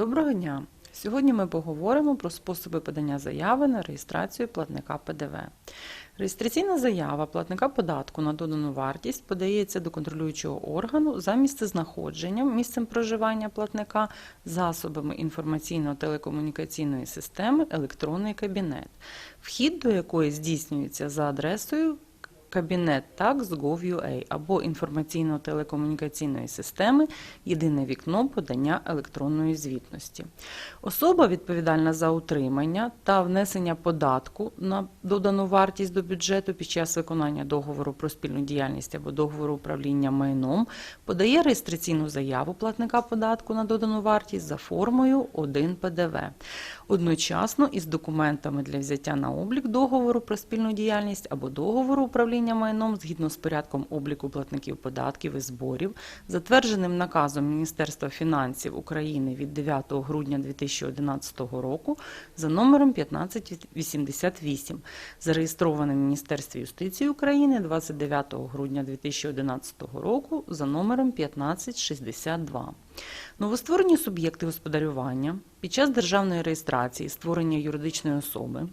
Доброго дня! Сьогодні ми поговоримо про способи подання заяви на реєстрацію платника ПДВ. Реєстраційна заява платника податку на додану вартість подається до контролюючого органу за місцезнаходженням, місцем проживання платника, засобами інформаційно-телекомунікаційної системи електронний кабінет, вхід до якої здійснюється за адресою Кабінет ТАК з Gov.ua або інформаційно-телекомунікаційної системи Єдине вікно подання електронної звітності. Особа відповідальна за утримання та внесення податку на додану вартість до бюджету під час виконання договору про спільну діяльність або договору управління майном подає реєстраційну заяву платника податку на додану вартість за формою 1 ПДВ одночасно із документами для взяття на облік договору про спільну діяльність або договору управління майном згідно з порядком обліку платників податків і зборів, затвердженим наказом Міністерства фінансів України від 9 грудня 2011 року за номером 1588, зареєстрованим Міністерстві юстиції України 29 грудня 2011 року за номером 1562. Новостворені суб'єкти господарювання під час державної реєстрації створення юридичної особи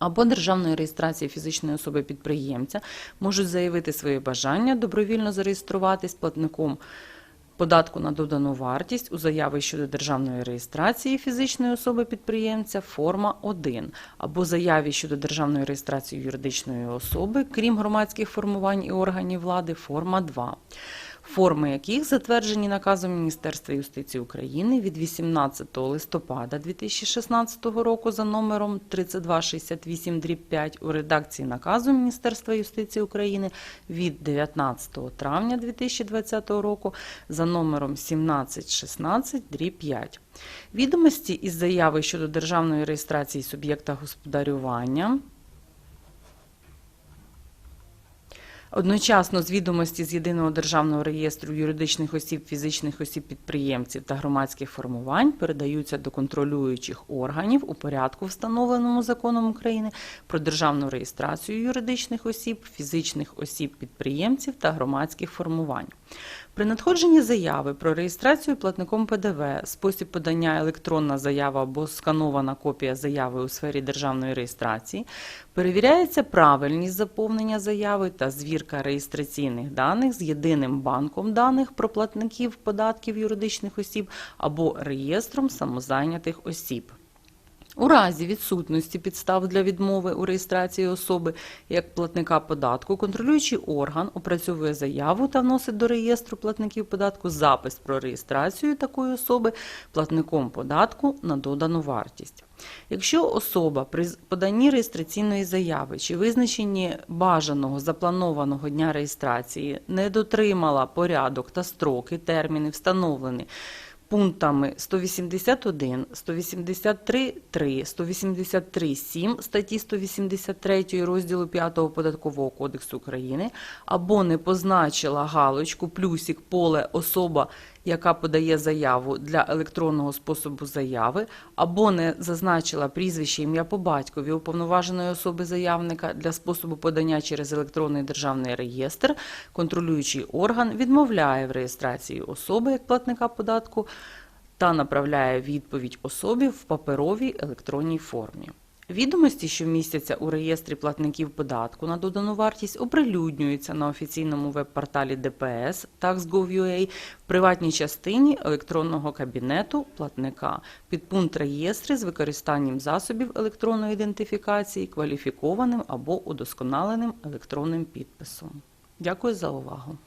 або державної реєстрації фізичної особи підприємця можуть заявити своє бажання добровільно зареєструватись платником податку на додану вартість у заяви щодо державної реєстрації фізичної особи підприємця форма 1 або заяві щодо державної реєстрації юридичної особи, крім громадських формувань і органів влади, форма 2 форми яких затверджені наказом Міністерства юстиції України від 18 листопада 2016 року за номером 3268-5 у редакції наказу Міністерства юстиції України від 19 травня 2020 року за номером 1716-5. Відомості із заяви щодо державної реєстрації суб'єкта господарювання Одночасно з відомості з єдиного державного реєстру юридичних осіб, фізичних осіб підприємців та громадських формувань передаються до контролюючих органів у порядку, встановленому законом України про державну реєстрацію юридичних осіб, фізичних осіб підприємців та громадських формувань. При надходженні заяви про реєстрацію платником ПДВ, спосіб подання електронна заява або сканована копія заяви у сфері державної реєстрації, перевіряється правильність заповнення заяви та звірка реєстраційних даних з єдиним банком даних про платників податків юридичних осіб або реєстром самозайнятих осіб. У разі відсутності підстав для відмови у реєстрації особи як платника податку, контролюючий орган опрацьовує заяву та вносить до реєстру платників податку запис про реєстрацію такої особи платником податку на додану вартість. Якщо особа при поданні реєстраційної заяви чи визначенні бажаного запланованого дня реєстрації не дотримала порядок та строки, терміни встановлені пунктами 181, 183.3, 183.7 статті 183 розділу 5 Податкового кодексу України або не позначила галочку плюсик поле особа яка подає заяву для електронного способу заяви, або не зазначила прізвище ім'я по батькові уповноваженої особи заявника для способу подання через електронний державний реєстр, контролюючий орган відмовляє в реєстрації особи як платника податку та направляє відповідь особі в паперовій електронній формі. Відомості, що містяться у реєстрі платників податку на додану вартість, оприлюднюються на офіційному веб-порталі ДПС Tax.gov.ua в приватній частині електронного кабінету платника під пункт реєстри з використанням засобів електронної ідентифікації, кваліфікованим або удосконаленим електронним підписом. Дякую за увагу.